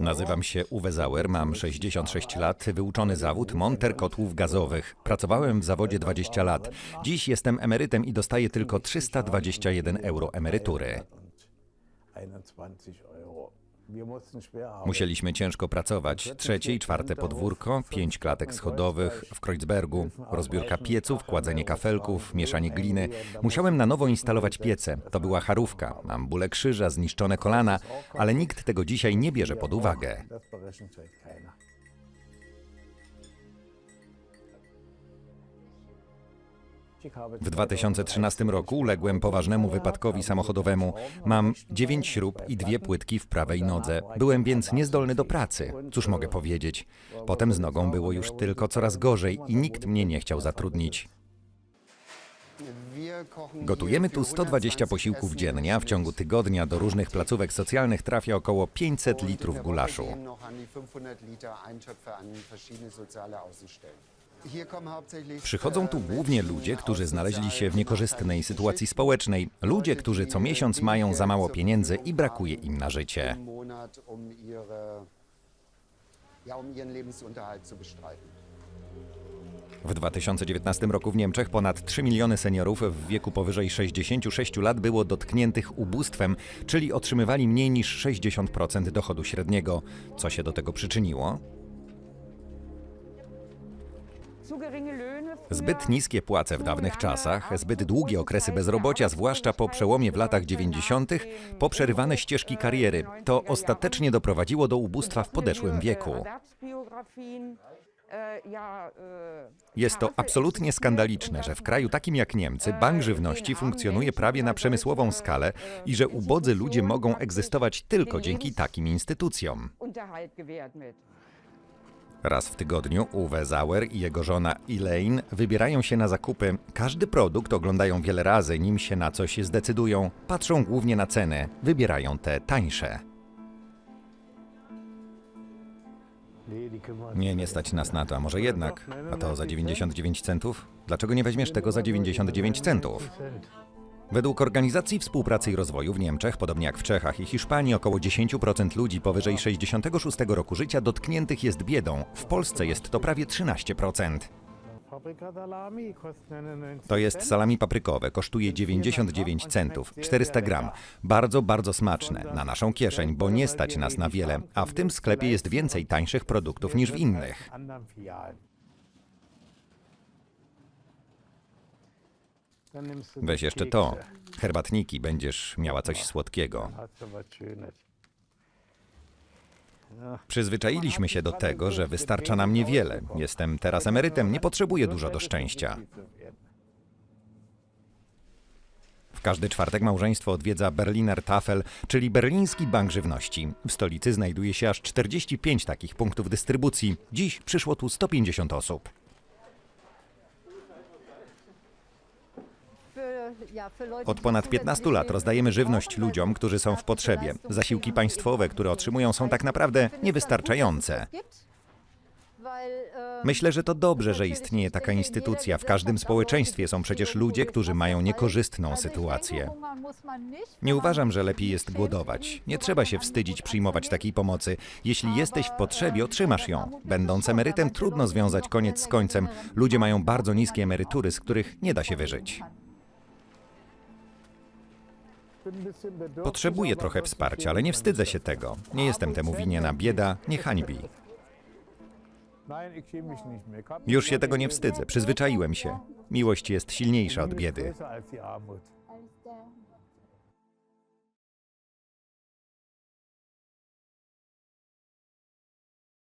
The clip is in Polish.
Nazywam się Uwe Zauer, mam 66 lat, wyuczony zawód monter kotłów gazowych. Pracowałem w zawodzie 20 lat. Dziś jestem emerytem i dostaję tylko 321 euro emerytury. Musieliśmy ciężko pracować. Trzecie i czwarte podwórko, pięć klatek schodowych w Kreuzbergu, rozbiórka pieców, kładzenie kafelków, mieszanie gliny. Musiałem na nowo instalować piece. To była charówka. Mam bóle krzyża, zniszczone kolana, ale nikt tego dzisiaj nie bierze pod uwagę. W 2013 roku uległem poważnemu wypadkowi samochodowemu. Mam dziewięć śrub i dwie płytki w prawej nodze. Byłem więc niezdolny do pracy. Cóż mogę powiedzieć? Potem z nogą było już tylko coraz gorzej i nikt mnie nie chciał zatrudnić. Gotujemy tu 120 posiłków dziennie, a w ciągu tygodnia do różnych placówek socjalnych trafia około 500 litrów gulaszu. Przychodzą tu głównie ludzie, którzy znaleźli się w niekorzystnej sytuacji społecznej, ludzie, którzy co miesiąc mają za mało pieniędzy i brakuje im na życie. W 2019 roku w Niemczech ponad 3 miliony seniorów w wieku powyżej 66 lat było dotkniętych ubóstwem, czyli otrzymywali mniej niż 60% dochodu średniego. Co się do tego przyczyniło? Zbyt niskie płace w dawnych czasach, zbyt długie okresy bezrobocia, zwłaszcza po przełomie w latach 90., poprzerywane ścieżki kariery. To ostatecznie doprowadziło do ubóstwa w podeszłym wieku. Jest to absolutnie skandaliczne, że w kraju takim jak Niemcy Bank Żywności funkcjonuje prawie na przemysłową skalę i że ubodzy ludzie mogą egzystować tylko dzięki takim instytucjom. Raz w tygodniu Uwe Zauer i jego żona Elaine wybierają się na zakupy. Każdy produkt oglądają wiele razy, nim się na coś zdecydują. Patrzą głównie na ceny, wybierają te tańsze. Nie, nie stać nas na to, a może jednak? A to za 99 centów? Dlaczego nie weźmiesz tego za 99 centów? Według Organizacji Współpracy i Rozwoju w Niemczech, podobnie jak w Czechach i Hiszpanii, około 10% ludzi powyżej 66 roku życia dotkniętych jest biedą. W Polsce jest to prawie 13%. To jest salami paprykowe, kosztuje 99 centów, 400 gram. Bardzo, bardzo smaczne, na naszą kieszeń, bo nie stać nas na wiele, a w tym sklepie jest więcej tańszych produktów niż w innych. Weź jeszcze to. Herbatniki, będziesz miała coś słodkiego. Przyzwyczailiśmy się do tego, że wystarcza nam niewiele. Jestem teraz emerytem, nie potrzebuję dużo do szczęścia. W każdy czwartek małżeństwo odwiedza Berliner Tafel, czyli Berliński Bank Żywności. W stolicy znajduje się aż 45 takich punktów dystrybucji. Dziś przyszło tu 150 osób. Od ponad 15 lat rozdajemy żywność ludziom, którzy są w potrzebie. Zasiłki państwowe, które otrzymują, są tak naprawdę niewystarczające. Myślę, że to dobrze, że istnieje taka instytucja. W każdym społeczeństwie są przecież ludzie, którzy mają niekorzystną sytuację. Nie uważam, że lepiej jest głodować. Nie trzeba się wstydzić przyjmować takiej pomocy. Jeśli jesteś w potrzebie, otrzymasz ją. Będąc emerytem, trudno związać koniec z końcem. Ludzie mają bardzo niskie emerytury, z których nie da się wyżyć. Potrzebuję trochę wsparcia, ale nie wstydzę się tego. Nie jestem temu winien, bieda nie hańbi. Już się tego nie wstydzę, przyzwyczaiłem się. Miłość jest silniejsza od biedy.